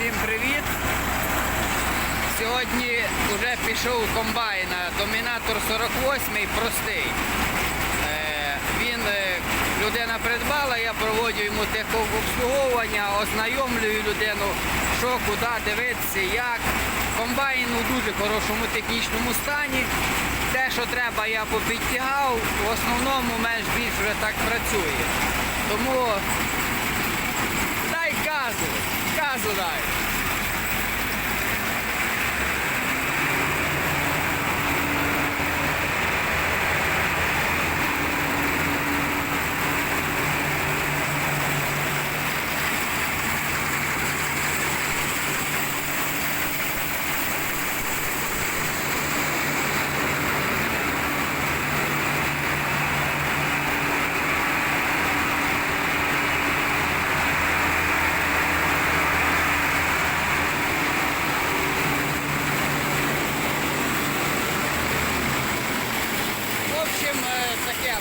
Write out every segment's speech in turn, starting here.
Всім привіт! Сьогодні вже пішов комбайн Домінатор 48 простий. Е, Він е, людина придбала, я проводжу йому техобслуговування, ознайомлюю людину, що, куди дивитися, як. Комбайн у дуже хорошому технічному стані. Те, що треба, я попідтягав, в основному менш більш вже так працює. Тому газу дай. В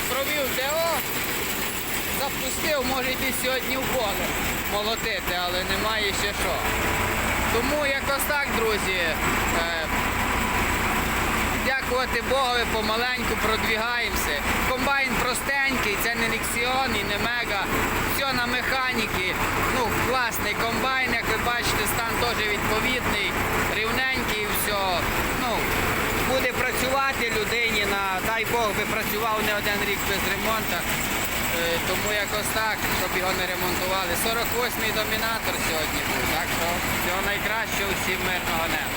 провів ТО, запустив, може йти сьогодні в поле молотити, але немає ще що. Тому якось так, друзі. е, Дякувати Богові, помаленьку продвігаємося. Комбайн простенький, це не Nexon і не Мега. Все на механіки. Ну, класний комбайн, як ви бачите, стан теж відповідний, рівненький, все. Ну, буде працювати людині на, дай Бог би працював не один рік без ремонту. Е, Тому якось так, щоб його не ремонтували. 48-й домінатор сьогодні був, так що всього найкращого, всім мирного неба.